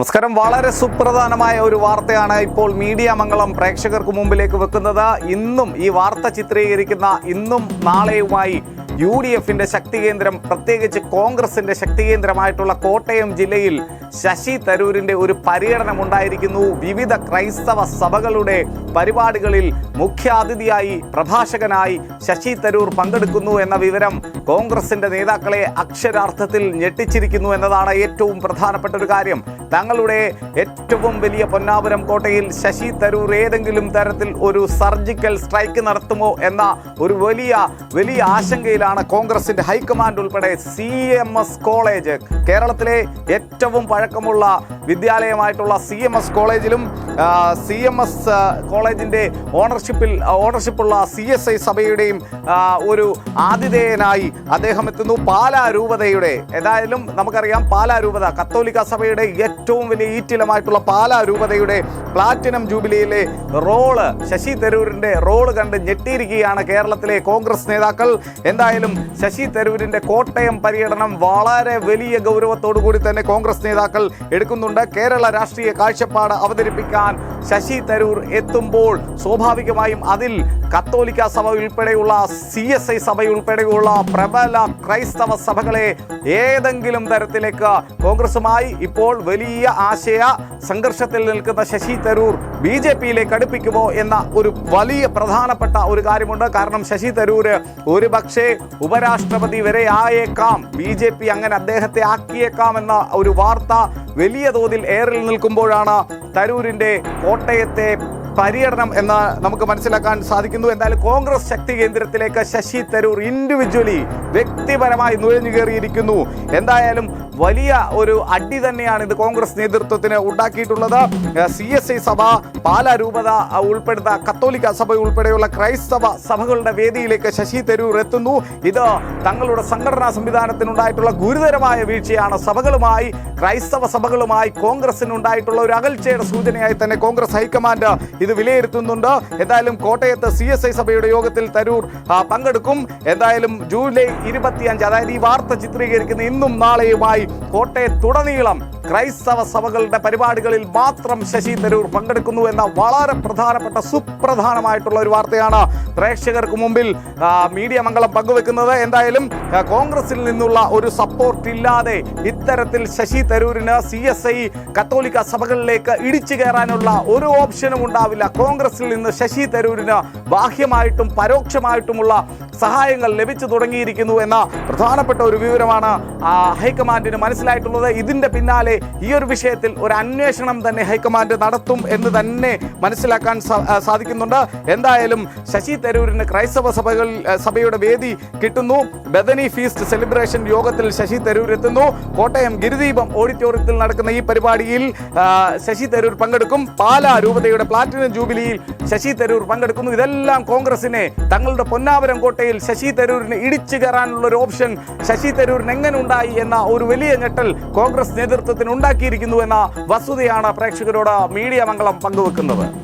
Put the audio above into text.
നമസ്കാരം. വളരെ സുപ്രധാനമായ ഒരു വാർത്തയാണ് ഇപ്പോൾ മീഡിയ മംഗളം പ്രേക്ഷകർക്ക് മുമ്പിലേക്ക് വെക്കുന്നത്. ഇന്നും ഈ വാർത്ത ചിത്രീകരിക്കുന്ന ഇന്നും നാളെയുമായി യു ഡി എഫിന്റെ ശക്തി കേന്ദ്രം പ്രത്യേകിച്ച് കോൺഗ്രസിന്റെ ശക്തി കേന്ദ്രമായിട്ടുള്ള കോട്ടയം ജില്ലയിൽ ശശി തരൂരിന്റെ ഒരു പര്യടനം ഉണ്ടായിരിക്കുന്നു വിവിധ ക്രൈസ്തവ സഭകളുടെ പരിപാടികളിൽ മുഖ്യാതിഥിയായി പ്രഭാഷകനായി ശശി തരൂർ പങ്കെടുക്കുന്നു എന്ന വിവരം കോൺഗ്രസിന്റെ നേതാക്കളെ അക്ഷരാർത്ഥത്തിൽ ഞെട്ടിച്ചിരിക്കുന്നു എന്നതാണ് ഏറ്റവും പ്രധാനപ്പെട്ട ഒരു കാര്യം. തങ്ങളുടെ ഏറ്റവും വലിയ പൊന്നാപുരം കോട്ടയിൽ ശശി തരൂർ ഏതെങ്കിലും തരത്തിൽ ഒരു സർജിക്കൽ സ്ട്രൈക്ക് നടത്തുമോ എന്ന ഒരു വലിയ വലിയ ആശങ്കയിലാണ് കോൺഗ്രസിന്റെ ഹൈക്കമാൻഡ് ഉൾപ്പെടെ സി കോളേജ് കേരളത്തിലെ ഏറ്റവും പഴക്കമുള്ള വിദ്യാലയമായിട്ടുള്ള സി എം എസ് കോളേജിലും സി എം എസ് കോളേജിന്റെ ഓണർഷിപ്പിൽ ഓണർഷിപ്പുള്ള സി എസ് ഐ സഭയുടെയും ഒരു ആതിഥേയനായി അദ്ദേഹം എത്തുന്നു. പാലാ രൂപതയുടെ ഏതായാലും നമുക്കറിയാം പാലാ രൂപത കത്തോലിക്ക സഭയുടെ ഏറ്റവും വലിയ ഈറ്റിലമായിട്ടുള്ള പാലാ രൂപതയുടെ പ്ലാറ്റിനം ജൂബിലിയിലെ റോൾ ശശി തരൂരിന്റെ റോൾ കണ്ട് ഞെട്ടിയിരിക്കുകയാണ് കേരളത്തിലെ കോൺഗ്രസ് നേതാക്കൾ. എന്തായാലും ശശി തരൂരിന്റെ കോട്ടയം പര്യടനം വളരെ വലിയ ഗൗരവത്തോടു കൂടി തന്നെ കോൺഗ്രസ് നേതാക്കൾ എടുക്കുന്നുണ്ട്. കേരള രാഷ്ട്രീയ കാഴ്ചപ്പാട് അവതരിപ്പിക്കാൻ ശശി തരൂർ എത്തുമ്പോൾ സ്വാഭാവികമായും അതിൽ കത്തോലിക്ക സഭ ഉൾപ്പെടെയുള്ള സി എസ് ഐ സഭ ഉൾപ്പെടെയുള്ള പ്രബല ക്രൈസ്തവ സഭകളെ ഏതെങ്കിലും തരത്തിലേക്ക് കോൺഗ്രസുമായി ഇപ്പോൾ വലിയ ആശയ സംഘർഷത്തിൽ നിൽക്കുന്ന ശശി തരൂർ ബി ജെ പിയിലേക്ക് അടുപ്പിക്കുമോ എന്ന ഒരു വലിയ പ്രധാനപ്പെട്ട ഒരു കാര്യമുണ്ട്. കാരണം ശശി തരൂര് ഒരു പക്ഷേ ഉപരാഷ്ട്രപതി വരെ ആയേക്കാം ബി ജെ പി അങ്ങനെ അദ്ദേഹത്തെ ആക്കിയേക്കാം എന്ന ഒരു വാർത്ത വലിയ തോതിൽ ഏറിൽ നിൽക്കുമ്പോഴാണ് തരൂരിന്റെ കോട്ടയത്തെ പര്യടനം എന്ന് നമുക്ക് മനസ്സിലാക്കാൻ സാധിക്കുന്നു. എന്തായാലും കോൺഗ്രസ് ശക്തി കേന്ദ്രത്തിലേക്ക് ശശി തരൂർ ഇൻഡിവിജ്വലി വ്യക്തിപരമായി നുഴഞ്ഞു കയറിയിരിക്കുന്നു എന്തായാലും വലിയ ഒരു അടി തന്നെയാണ് ഇത് കോൺഗ്രസ് നേതൃത്വത്തിന് ഉണ്ടാക്കിയിട്ടുള്ളത്. സി എസ് ഐ സഭ പാലാ രൂപത അഹ്, ഉൾപ്പെടുന്ന കത്തോലിക്ക സഭ ഉൾപ്പെടെയുള്ള ക്രൈസ്തവ സഭകളുടെ വേദിയിലേക്ക് ശശി തരൂർ എത്തുന്നു. ഇത് തങ്ങളുടെ സംഘടനാ സംവിധാനത്തിനുണ്ടായിട്ടുള്ള ഗുരുതരമായ വീഴ്ചയാണ്. സഭകളുമായി ക്രൈസ്തവ സഭകളുമായി കോൺഗ്രസിനുണ്ടായിട്ടുള്ള ഒരു അകൽച്ചയുടെ സൂചനയായി തന്നെ കോൺഗ്രസ് ഹൈക്കമാൻഡ് ഇത് വിലയിരുത്തുന്നുണ്ട്. എന്തായാലും കോട്ടയത്ത് സി എസ് ഐ സഭയുടെ യോഗത്തിൽ തരൂർ പങ്കെടുക്കും. എന്തായാലും ജൂലൈ ഇരുപത്തിയഞ്ച് അതായത് ഈ വാർത്ത ചിത്രീകരിക്കുന്ന ഇന്നും നാളെയുമായി കോട്ടയത്തുടനീളം ക്രൈസ്തവ സഭകളുടെ പരിപാടികളിൽ മാത്രം ശശി തരൂർ പങ്കെടുക്കുന്നു എന്ന വളരെ പ്രധാനപ്പെട്ട സുപ്രധാനമായിട്ടുള്ള ഒരു വാർത്തയാണ് പ്രേക്ഷകർക്ക് മുമ്പിൽ മീഡിയ മംഗളം പങ്കുവെക്കുന്നത്. എന്തായാലും കോൺഗ്രസിൽ നിന്നുള്ള ഒരു സപ്പോർട്ട് ഇല്ലാതെ ഇത്തരത്തിൽ ശശി തരൂരിന് സി എസ് ഐ കത്തോലിക്ക സഭകളിലേക്ക് ഇടിച്ചു കയറാനുള്ള ഒരു ഓപ്ഷനും ഉണ്ടാവില്ല. കോൺഗ്രസിൽ നിന്ന് ശശി തരൂരിന് ബാഹ്യമായിട്ടും പരോക്ഷമായിട്ടുമുള്ള സഹായങ്ങൾ ലഭിച്ചു തുടങ്ങിയിരിക്കുന്നു എന്ന പ്രധാനപ്പെട്ട ഒരു വിവരമാണ് ഹൈക്കമാൻഡിന് മനസ്സിലായിട്ടുള്ളത് ഇതിന്റെ പിന്നാലെ ഈ ഒരു വിഷയത്തിൽ ഒരു അന്വേഷണം തന്നെ ഹൈക്കമാൻഡ് നടത്തും എന്ന് തന്നെ മനസ്സിലാക്കാൻ സാധിക്കുന്നുണ്ട്. എന്തായാലും ശശി തരൂരിന് ക്രൈസ്തവ സഭകൾ സഭയുടെ വേദി കിട്ടുന്നു. ബദനി ഫീസ്റ്റ് സെലിബ്രേഷൻ യോഗത്തിൽ ശശി തരൂർ എത്തുന്നു. കോട്ടയം ഗിരിദീപം ഓഡിറ്റോറിയത്തിൽ നടക്കുന്ന ഈ പരിപാടിയിൽ ശശി തരൂർ പങ്കെടുക്കും. പാലാ രൂപതയുടെ പ്ലാറ്റിനം ജൂബിലിയിൽ ശശി തരൂർ പങ്കെടുക്കുന്നു. ഇതെല്ലാം കോൺഗ്രസിനെ തങ്ങളുടെ പൊന്നാവരം കോട്ടയിൽ ശശി തരൂരിന് ഇടിച്ചു കയറാനുള്ള ഒരു ഓപ്ഷൻ. ശശി തരൂരിന് എങ്ങനെ ഉണ്ടായി എന്ന ഒരു വലിയ ഞെട്ടൽ കോൺഗ്രസ് നേതൃത്വത്തിന് ഉണ്ടാക്കിയിരിക്കുന്നു എന്ന വസ്തുതയാണ് പ്രേക്ഷകരോട് മീഡിയ മംഗളം പങ്കുവെക്കുന്നത്.